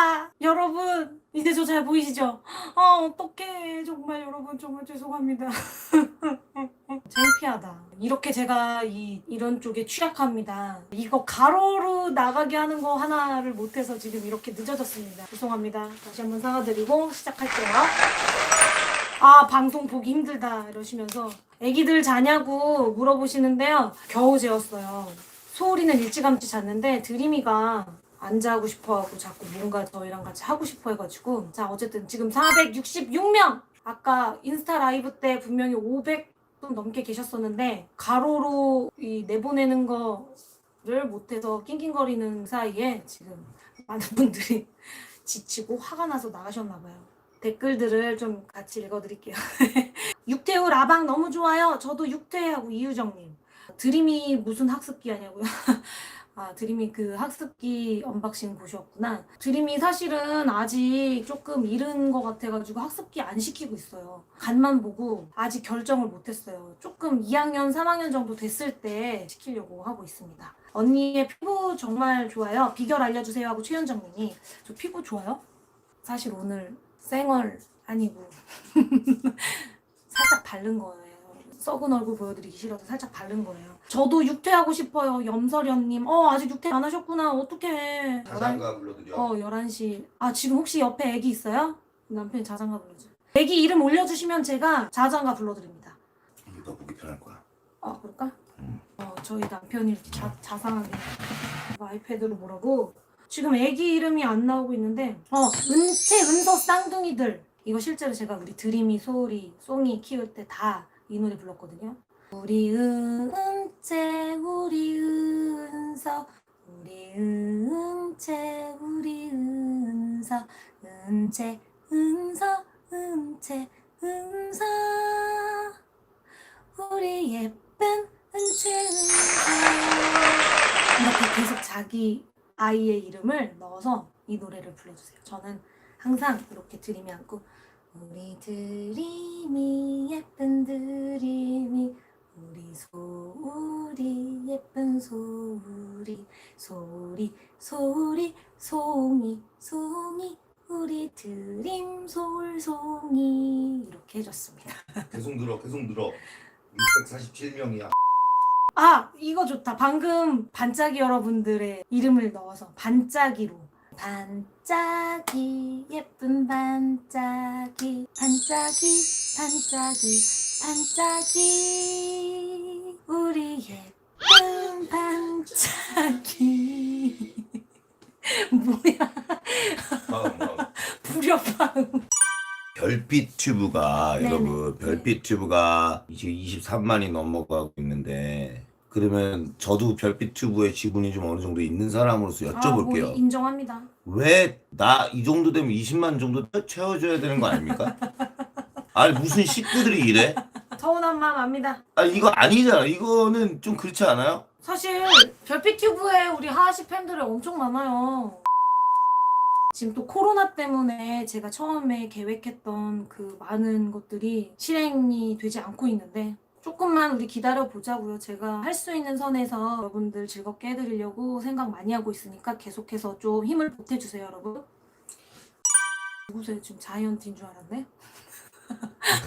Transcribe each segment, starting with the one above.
아 여러분 이제 저 잘 보이시죠? 아 어떡해 정말 여러분 정말 죄송합니다. 창피하다. 이렇게 제가 이 이런 쪽에 취약합니다. 이거 가로로 나가게 하는 거 하나를 못해서 지금 이렇게 늦어졌습니다. 죄송합니다. 다시 한번 사과드리고 시작할게요. 아 방송 보기 힘들다 이러시면서 애기들 자냐고 물어보시는데요. 겨우 재웠어요. 소울이는 일찌감치 잤는데 드림이가 안 자고 싶어 하고 자꾸 뭔가 저희랑 같이 하고 싶어 해가지고 자 어쨌든 지금 466명 아까 인스타 라이브 때 분명히 500분 넘게 계셨었는데 가로로 이 내보내는 거를 못해서 낑낑거리는 사이에 지금 많은 분들이 지치고 화가 나서 나가셨나 봐요. 댓글들을 좀 같이 읽어드릴게요. 육태우 라방 너무 좋아요. 저도 육태하고 이유정님. 드림이 무슨 학습기 하냐고요? 아, 드림이 그 학습기 언박싱 보셨구나. 드림이 사실은 아직 조금 이른 것 같아가지고 학습기 안 시키고 있어요. 간만 보고 아직 결정을 못했어요. 조금 2학년, 3학년 정도 됐을 때 시키려고 하고 있습니다. 언니의 피부 정말 좋아요. 비결 알려주세요 하고 최현정님이 저 피부 좋아요? 사실 오늘 생얼 아니고 살짝 바른 거예요. 썩은 얼굴 보여드리기 싫어서 살짝 바른 거예요. 저도 육퇴하고 싶어요. 염설연님. 어, 아직 육퇴 안 하셨구나. 어떡해. 자장가 불러드려. 어, 11시. 아, 지금 혹시 옆에 애기 있어요? 남편이 자장가 불러줘. 애기 이름 올려주시면 제가 자장가 불러드립니다. 이거 보기 편할 거야. 아, 그럴까? 음. 어, 저희 남편이 이렇게 자, 자상하게 아이패드로 보라고. 지금 애기 이름이 안 나오고 있는데, 어, 은채, 은서 쌍둥이들. 이거 실제로 제가 우리 드림이, 소울이, 송이 키울 때 다 이 노래 불렀거든요. 우리 은채, 우리 은서, 우리 은채, 우리 은서, 은채, 은서, 은채, 은서. 우리 예쁜 은채 은서 이렇게 계속 자기 아이의 이름을 넣어서 이 노래를 불러주세요. 저는 항상 이렇게 드림이 않고 우리 드림이 예쁜 드림이 우리 소울이 예쁜 소울이 소리 소리 송이 송이 우리 드림 소울 송이 이렇게 해줬습니다. 계속 늘어, 계속 늘어. 647명이야. 아 이거 좋다 방금 반짝이 여러분들의 이름을 넣어서 반짝이로 반짝이 예쁜 반짝이. 반짝이 반짝이 반짝이. 우리 예쁜 반짝이. 뭐야. 불협방 별빛 튜브가 네네. 여러분. 별빛 튜브가 이제 23만이 넘어가고 있는데 그러면 저도 별빛 튜브의 지분이 좀 어느 정도 있는 사람으로서 아, 뭐 여쭤볼게요. 인정합니다 왜 나 이 정도 되면 20만 정도 채워줘야 되는 거 아닙니까? 아니 무슨 식구들이 이래? 서운한 마음 압니다 아 이거 아니잖아. 이거는 좀 그렇지 않아요? 사실 별빛 튜브에 우리 하하씨 팬들이 엄청 많아요. 지금 또 코로나 때문에 제가 처음에 계획했던 그 많은 것들이 실행이 되지 않고 있는데 조금만 우리 기다려 보자고요. 제가 할 수 있는 선에서 여러분들 즐겁게 해드리려고 생각 많이 하고 있으니까 계속해서 좀 힘을 보태주세요, 여러분. 누구세요? 지금 자이언티인 줄 알았네?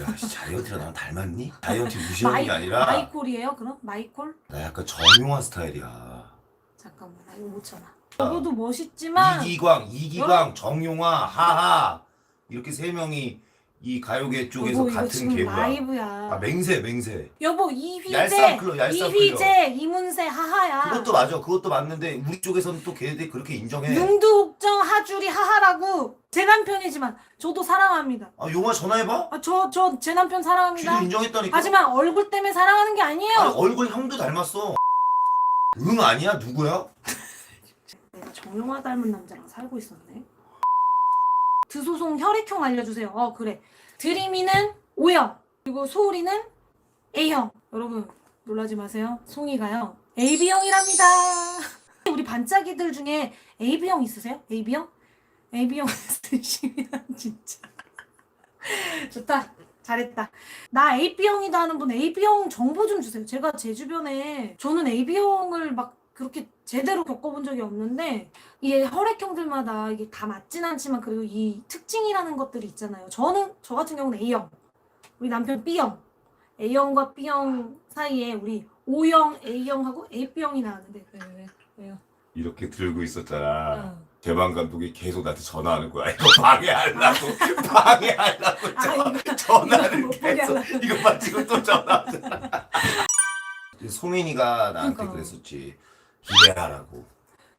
야, 씨, 자이언티랑 나랑 닮았니? 자이언티 무시하는 게 아니라 마이콜이에요, 그럼? 마이콜? 나 약간 정용화 스타일이야. 잠깐만, 나 이거 못 참아. 저도 멋있지만 이기광, 이기광, 정용화, 하하 이렇게 세 명이 이 가요계 쪽에서 여보, 이거 같은 지금 계보야. 라이브야. 아 맹세, 맹세. 여보 이휘재, 얄쌍 클럽, 얄쌍 이휘재, 이문세, 하하야. 그것도 맞아. 그것도 맞는데 우리 쪽에서는 또 걔네들이 그렇게 인정해. 능두옥정 하주리 하하라고 제 남편이지만 저도 사랑합니다. 아 용화 전화해봐. 아, 저 저 제 남편 사랑합니다. 인정했다니까. 하지만 얼굴 때문에 사랑하는 게 아니에요. 아니, 얼굴 형도 닮았어. 응 아니야? 누구야? 내가 정용화 닮은 남자랑 살고 있었네. 드소송 혈액형 알려주세요. 어 그래. 드림이는 O형 그리고 소울이는 A형. 여러분 놀라지 마세요. 송이가요 AB형이랍니다. 우리 반짝이들 중에 AB형 있으세요? AB형? AB형 있으시면 진짜 좋다. 잘했다. 나 AB형이다 하는 분 AB형 정보 좀 주세요. 제가 제 주변에 저는 AB형을 막 그렇게 제대로 겪어본 적이 없는데 이게 혈액형들마다 이게 다 맞진 않지만 그래도 이 특징이라는 것들이 있잖아요. 저는 저 같은 경우는 A형, 우리 남편 B형, A형과 B형 사이에 우리 O형, A형하고 AB형이 나왔는데 왜, 왜, 왜요? 이렇게 들고 있었잖아. 어. 대만 감독이 계속 나한테 전화하는 거야. 이거 방해하려고, 방해하려고 아, 전- 이거- 이거 전화를 못 보게 계속. 하려고. 이것만 지금 또 전화. 소민이가 나한테 그러니까. 그랬었지 기대하라고.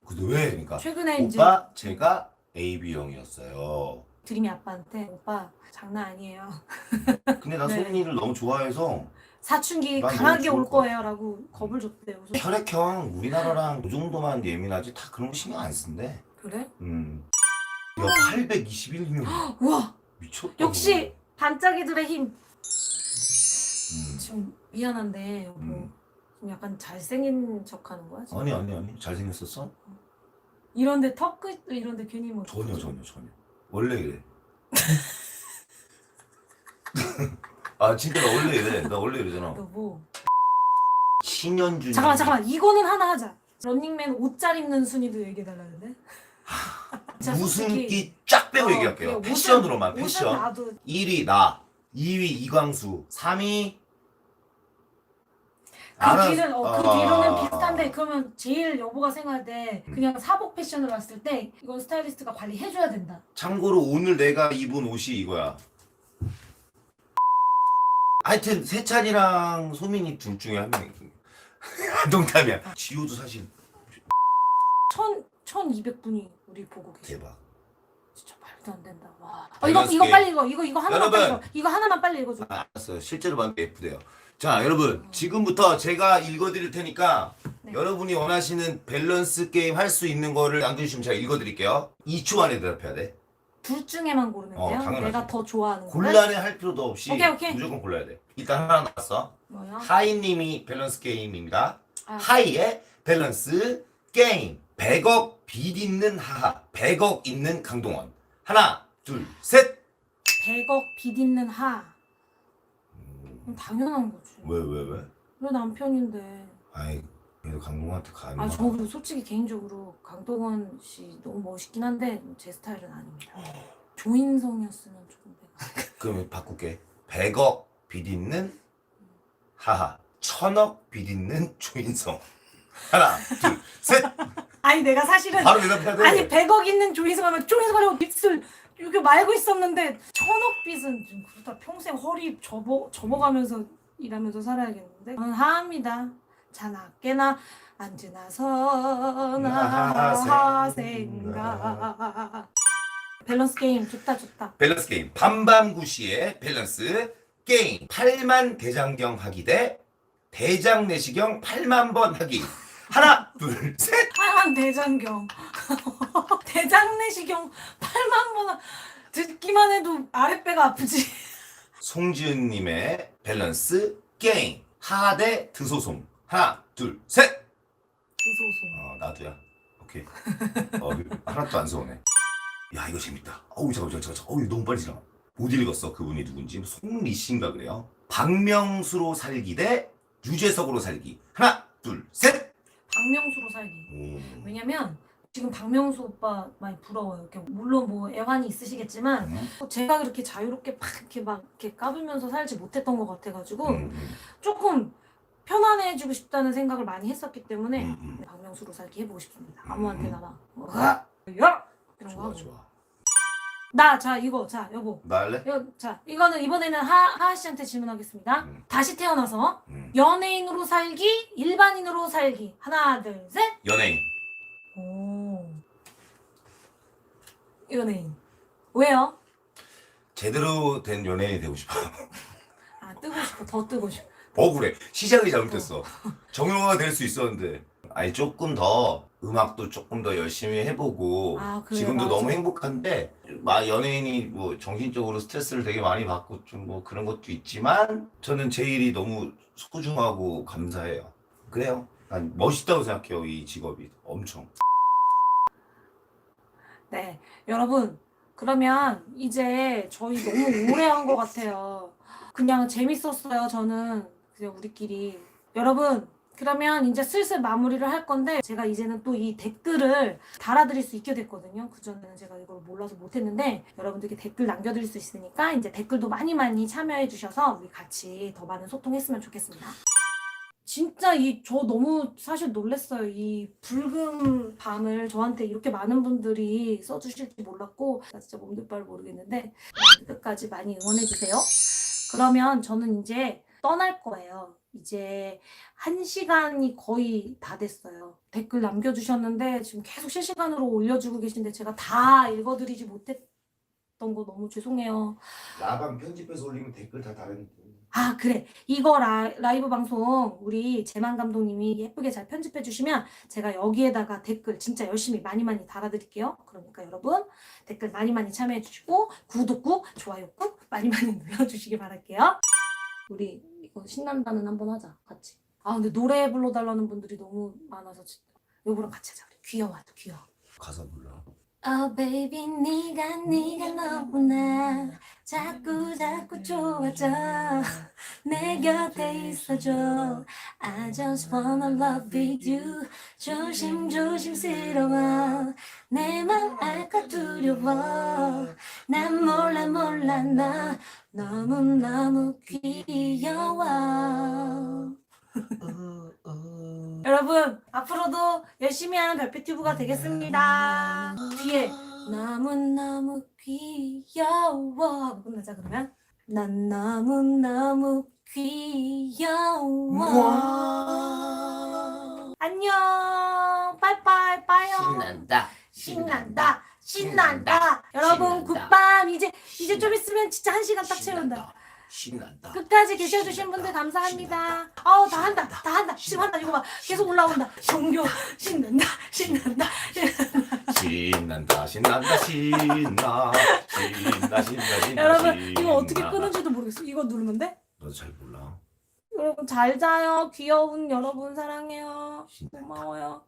근데 왜? 그러니까 최근에 이제 오빠 제가 AB형이었어요. 드림이 아빠한테 오빠 장난 아니에요. 근데 나 네. 소민이를 너무 좋아해서 사춘기 난 강하게 너무 올 좋을 것 거예요라고 겁을 줬대요. 그래서 혈액형 우리나라랑 그 정도만 예민하지 다 그런 거 신경 안 쓴대. 그래? 음. 야 821명 우와 미쳤다. 역시 반짝이들의 힘. 음. 지금 미안한데 여보 음. 좀 약간 잘생긴 척하는 거야? 지금? 아니 아니 아니 잘생겼었어? 이런데 턱 끝도 이런데 괜히 뭐 전혀 전혀 전혀. 원래 이래. 아 진짜 나 원래 이래. 나 원래 이러잖아. 여보 신현준. 잠깐만 잠깐만 이거는 하나 하자. 런닝맨 옷 잘 입는 순위도 얘기해 달라는데. 진짜 무슨 솔직히- 끼쫙 빼고 어, 얘기할게요. 옷은- 패션으로만 옷은 패션. 나도 1위 나, 2위 이광수, 3위 그 뒤는 어, 그 뒤로는 비슷한데 그러면 제일 여보가 생각할 때 음. 그냥 사복 패션을 봤을 때 이건 스타일리스트가 관리해줘야 된다. 참고로 오늘 내가 입은 옷이 이거야. 하여튼 세찬이랑 소민이 둘 중에 한 명이 농담이야. 지호도 사실 천 천이백 분이 우리 보고 계셔. 대박. 진짜 말도 안 된다. 와. 어, 이거 밸런스 이거 게임. 빨리 읽어. 이거 이거 하나만 여러분. 빨리 읽어. 이거 하나만 빨리 읽어줘. 아, 알았어요. 실제로 봤는데 예쁘대요. 자, 여러분 지금부터 제가 읽어드릴 테니까 네. 여러분이 원하시는 밸런스 게임 할 수 있는 거를 남겨주시면 제가 읽어드릴게요. 2초 안에 대답해야 돼. 둘 중에만 고르면 어, 돼요. 당연하지. 내가 더 좋아하는 거. 곤란해 할 필요도 없이 오케이, 오케이. 무조건 골라야 돼. 일단 하나 나왔어. 뭐야? 하이님이 밸런스 게임입니다. 아, 하이의 밸런스 게임. 100억 빚 있는 하하, 100억 있는 강동원. 하나, 둘, 셋. 100억 빚 있는 하. 그럼 당연한 거지. 왜, 왜, 왜? 왜 남편인데? 아이, 그래도 강동원한테 가는 아, 거. 저 그리고 솔직히 개인적으로 강동원 씨 너무 멋있긴 한데 제 스타일은 아닙니다. 조인성이었으면 조금 내가. 그러면 바꿀게. 100억 빚 있는 하하, 천억 빚 있는 조인성. 하나, 둘, 셋. 아니 내가 사실은 바로 대답해야 돼. 아니 100억 있는 조인성 하면 조인성 하려고 빚을 이렇게 말고 있었는데 천억 빚은 좀 그러다 평생 허리 접어 접어가면서 일하면서 살아야겠는데 저는 하합니다. 자나 깨나 앉으나 서나 하생가 밸런스 게임 좋다 좋다. 밸런스 게임. 밤밤구시의 밸런스 게임. 8만 대장경 하기 대 대장 내시경 8만 번 하기. 하나, 둘, 셋. 파란 대장경 대장내시경 8만 번 듣기만 해도 아랫배가 아프지. 송지은님의 밸런스 게임. 하하 대 드소송. 하나, 둘, 셋. 주소소. 어, 나도야. 오케이. 어, 하나도 안 서운해. 야, 이거 재밌다. 어우, 잠깐만, 잠깐만, 잠깐만. 어우, 이거 너무 빨리 지나가. 못 읽었어, 그분이 누군지. 송리 씨인가 그래요. 박명수로 살기 대 유재석으로 살기. 하나, 둘, 셋. 박명수로 살기. 오. 왜냐면 지금 박명수 오빠 많이 부러워요. 이렇게 물론 뭐 애환이 있으시겠지만 음, 또 제가 그렇게 자유롭게 막 이렇게 막 이렇게 까불면서 살지 못했던 것 같아가지고 음, 음, 조금 편안해지고 싶다는 생각을 많이 했었기 때문에 음, 음. 네, 박명수로 살기 해보고 싶습니다. 아무한테나 막 뭐, 아, 야 이런 거 좋아, 하고. 좋아. 나 자 이거 자 여보 나 할래? 이거 자 이거는 이번에는 하 하하 씨한테 질문하겠습니다. 음. 다시 태어나서 음. 연예인으로 살기 일반인으로 살기 하나 둘 셋. 연예인. 오. 연예인. 왜요? 제대로 된 연예인이 되고 싶어. 아 뜨고 싶어 더 뜨고 싶어. 억울해. 시작이 잘못됐어. 정형화가 될 수 있었는데. 아니 조금 더 음악도 조금 더 열심히 해보고 아, 그래, 지금도 맞아. 너무 행복한데 막 연예인이 뭐 정신적으로 스트레스를 되게 많이 받고 좀 뭐 그런 것도 있지만 저는 제 일이 너무 소중하고 감사해요. 그래요. 난 멋있다고 생각해요 이 직업이 엄청. 네 여러분 그러면 이제 저희 너무 오래 한 것 같아요. 그냥 재밌었어요 저는 그냥 우리끼리. 여러분 그러면 이제 슬슬 마무리를 할 건데 제가 이제는 또 이 댓글을 달아드릴 수 있게 됐거든요. 그전에는 제가 이걸 몰라서 못했는데 여러분들께 댓글 남겨드릴 수 있으니까 이제 댓글도 많이 많이 참여해 주셔서 우리 같이 더 많은 소통했으면 좋겠습니다. 진짜 이 저 너무 사실 놀랐어요. 이 붉은 밤을 저한테 이렇게 많은 분들이 써주실지 몰랐고 나 진짜 몸둘 바를 모르겠는데 끝까지 많이 응원해 주세요. 그러면 저는 이제 떠날 거예요. 이제 한 시간이 거의 다 됐어요. 댓글 남겨주셨는데 지금 계속 실시간으로 올려주고 계신데 제가 다 읽어드리지 못했던 거 너무 죄송해요. 나방 편집해서 올리면 댓글 다 다른. 아 그래. 이거 라, 라이브 방송 우리 재만 감독님이 예쁘게 잘 편집해 주시면 제가 여기에다가 댓글 진짜 열심히 많이 많이 달아드릴게요. 그러니까 여러분 댓글 많이 많이 참여해 주시고 구독 꾹 좋아요 꾹 많이 많이 눌러주시기 바랄게요. 우리 이거 신난다는 한번 하자 같이. 아 근데 노래 불러달라는 분들이 너무 많아서 여보랑 같이 하자 우리. 귀여워 아주 귀여워. 가사 몰라. Oh baby 네가 네가 너무나 자꾸 자꾸 좋아져. 내 곁에 있어줘. I just wanna love with you. 조심 조심스러워. 내맘 알까 두려워. 난 몰라 몰라. 나 너무너무 귀여워. 여러분 앞으로도 열심히 하는 별빛튜브가 되겠습니다. 뒤에 너무너무 귀여워 끝나자 그러면 난 너무너무 귀여워 안녕 빠이빠이 빠요 신난다. 신난다 신난다 여러분 신난다. 굿밤 이제 이제 좀 있으면 진짜 한 시간 딱 채운다 신난다. 끝까지 계셔주신 분들 감사합니다. 아우 다 한다, 다 한다. 지금 한다. 이거 봐, 계속 올라온다. 종교 신난다, 신난다. 신난다. 신난다. 신나. 신나. 신나. 신나. 여러분 이거 어떻게 신나. 끄는지도 모르겠어. 이거 누르면 돼? 너도 잘 몰라. 여러분 잘 자요. 귀여운 여러분 사랑해요. 신난다. 고마워요.